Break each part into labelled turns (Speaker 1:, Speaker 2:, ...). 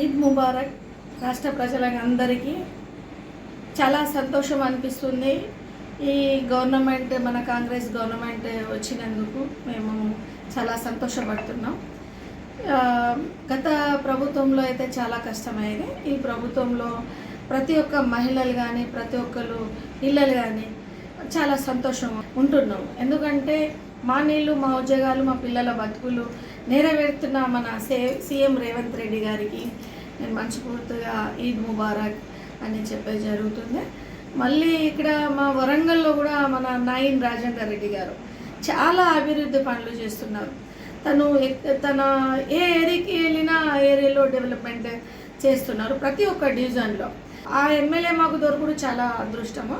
Speaker 1: ఈద్ ముబారక్ రాష్ట్ర ప్రజలందరికీ చాలా సంతోషం అనిపిస్తుంది. ఈ గవర్నమెంట్ మన కాంగ్రెస్ గవర్నమెంట్ వచ్చినందుకు మేము చాలా సంతోషపడుతున్నాం. గత ప్రభుత్వంలో అయితే చాలా కష్టమైంది. ఈ ప్రభుత్వంలో ప్రతి ఒక్క మహిళలు కానీ ప్రతి ఒక్కరు పిల్లలు కానీ చాలా సంతోషం ఉంటున్నాం. ఎందుకంటే మా నీళ్ళు మా ఉద్యోగాలు మా పిల్లల బతుకులు నెరవేరుతున్న మన సే సీఎం రేవంత్ రెడ్డి గారికి నేను మనస్ఫూర్తిగా ఈద్ ముబారక్ అని చెప్పే జరుగుతుంది. మళ్ళీ ఇక్కడ మా వరంగల్లో కూడా మన నాయిన్ రాజేందర్ రెడ్డి గారు చాలా అభివృద్ధి పనులు చేస్తున్నారు. తను తన ఏ ఏరియాకి వెళ్ళినా ఆ ఏరియాలో డెవలప్మెంట్ చేస్తున్నారు ప్రతి ఒక్క డివిజన్లో. ఆ ఎమ్మెల్యే మాకు దొరకడం చాలా అదృష్టము.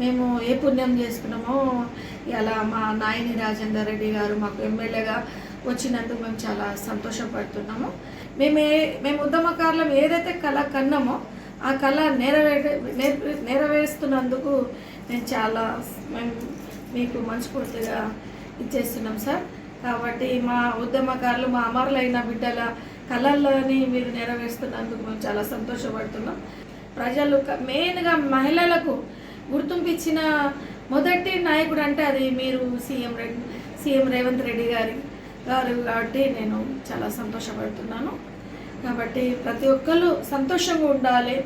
Speaker 1: మేము ఏ పుణ్యం చేసుకున్నామో ఇలా మా నాయని రాజేందర్ రెడ్డి గారు మాకు ఎమ్మెల్యేగా వచ్చినందుకు మేము చాలా సంతోషపడుతున్నాము. మేము ఏ మేము ఉద్యమకారులం ఏదైతే కళ కన్నామో ఆ కళ నెరవేరే నెరవేరుస్తున్నందుకు నేను చాలా మేము మీకు మనస్ఫూర్తిగా ఇచ్చేస్తున్నాం సార్. కాబట్టి మా ఉద్యమకారులు మా అమరులైన బిడ్డల కళల్లోని మీరు నెరవేరుస్తున్నందుకు మేము చాలా సంతోషపడుతున్నాం. ప్రజలు క- మెయిన్గా మహిళలకు గుర్తింపు ఇచ్చిన మొదటి నాయకుడు అంటే అది మీరు సీఎం రెడ్డి సీఎం రేవంత్ రెడ్డి గారి గారు కాబట్టి నేను చాలా సంతోషపడుతున్నాను. కాబట్టి ప్రతి ఒక్కరు సంతోషంగా ఉండాలి.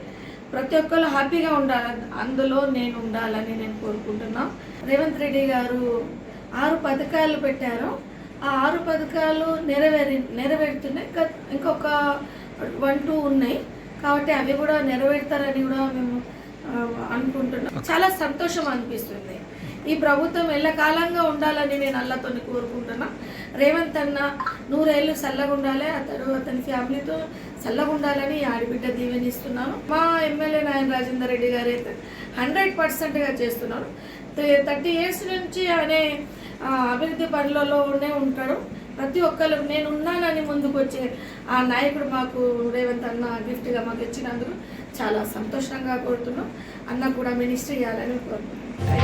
Speaker 1: ప్రతి ఒక్కరు హ్యాపీగా ఉండాలి. అందులో నేను ఉండాలని నేను కోరుకుంటున్నాను రేవంత్ రెడ్డి గారు ఆరు పథకాలు పెట్టారు. ఆ ఆరు పథకాలు నెరవేరి నెరవేరుతున్నాయి. ఇంకా ఇంకొక వన్ టూ ఉన్నాయి. కాబట్టి అవి కూడా నెరవేరుతారని కూడా మేము అనుకుంటున్నాను చాలా సంతోషం అనిపిస్తుంది. ఈ ప్రభుత్వం ఎల్లకాలంగా ఉండాలని నేను అల్లతో కోరుకుంటున్నా. రేవంత్ అన్న నూరేళ్ళు చల్లగా ఉండాలి అతడు అతని ఫ్యామిలీతో చల్లగా ఉండాలని ఈ ఆడిబిడ్డ దీవెనిస్తున్నాను. మా ఎమ్మెల్యే నాయన రాజేందర్ రెడ్డి గారు అయితే హండ్రెడ్ పర్సెంట్గా చేస్తున్నారు. థర్టీ ఇయర్స్ నుంచి ఆయన అభివృద్ధి పనులలోనే ఉంటాడు ప్రతి ఒక్కరు నేను ఉన్నానని ముందుకు వచ్చే ఆ నాయకుడు మాకు రేవంత్ అన్న గిఫ్ట్గా మాకు ఇచ్చినందుకు చాలా సంతోషంగా కోరుతున్నాం. అన్న కూడా మినిస్టర్ చేయాలని కోరుతున్నాం.